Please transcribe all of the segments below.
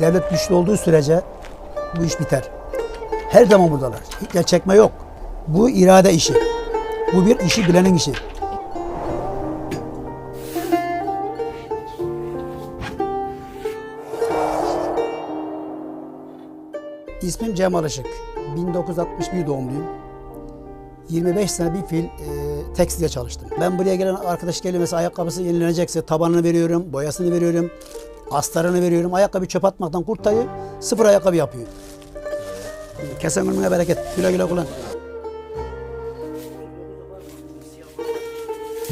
Devlet güçlü olduğu sürece bu iş biter. Her zaman buradalar. Hiç çekme yok. Bu irade işi. Bu bir işi bilenin işi. İsmim Cemal Işık. 1961 doğumluyum. 25 sene bir fil e, tekstilde çalıştım. Ben buraya gelen arkadaş geliyor mesela ayakkabısı yenilenecekse tabanını veriyorum, boyasını veriyorum, astarını veriyorum. Ayakkabı çöp atmaktan kurtarıyor, sıfır ayakkabı yapıyor. Kesen ömrüne bereket. Güle güle kullan.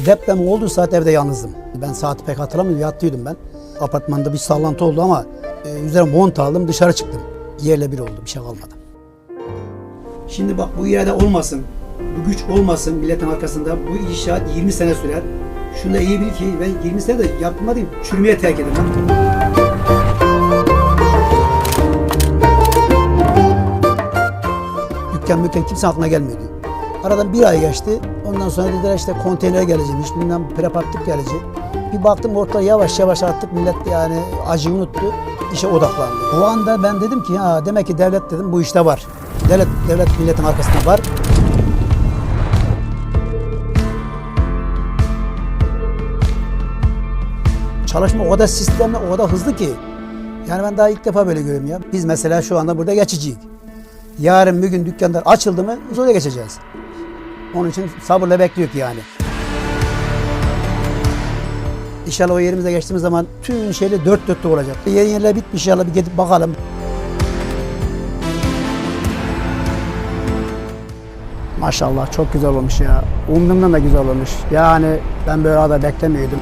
Deprem olduğu saat evde yalnızdım. Ben saati pek hatırlamıyorum, yattıydım ben. Apartmanda bir sallantı oldu ama e, üzerine mont aldım, dışarı çıktım. Yerle bir oldu, bir şey kalmadı. Şimdi bak bu irade olmasın, bu güç olmasın milletin arkasında bu inşaat 20 sene sürer. Şunu da iyi bil ki ben 20 sene de yapmadım, çürümeye terk ederim. Dükkan mükkan kimse aklına gelmiyordu. Aradan bir ay geçti. Ondan sonra dediler işte konteyner gelecekmiş, bilmem prepatlık gelecek. Bir baktım ortada yavaş yavaş artık millet yani acıyı unuttu, işe odaklandı. O anda ben dedim ki ha demek ki devlet dedim bu işte var. Devlet, devlet milletin arkasında var. Çalışma o kadar sistemli, o kadar hızlı ki. Yani ben daha ilk defa böyle görüyorum ya. Biz mesela şu anda burada geçiciyiz. Yarın bir gün dükkanlar açıldı mı biz oraya geçeceğiz. Onun için sabırla bekliyoruz yani. İnşallah o yerimize geçtiğimiz zaman tüm şeyle dört dörtlük olacak. Yeni yerler bitmiş inşallah bir gidip bakalım. Maşallah çok güzel olmuş ya. Umduğumdan da güzel olmuş. Yani ben böyle ada beklemiyordum.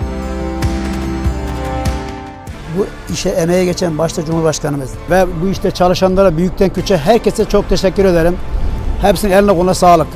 Bu işe emeğe geçen başta Cumhurbaşkanımız ve bu işte çalışanlara büyükten küçüğe herkese çok teşekkür ederim. Hepsinin eline koluna sağlık.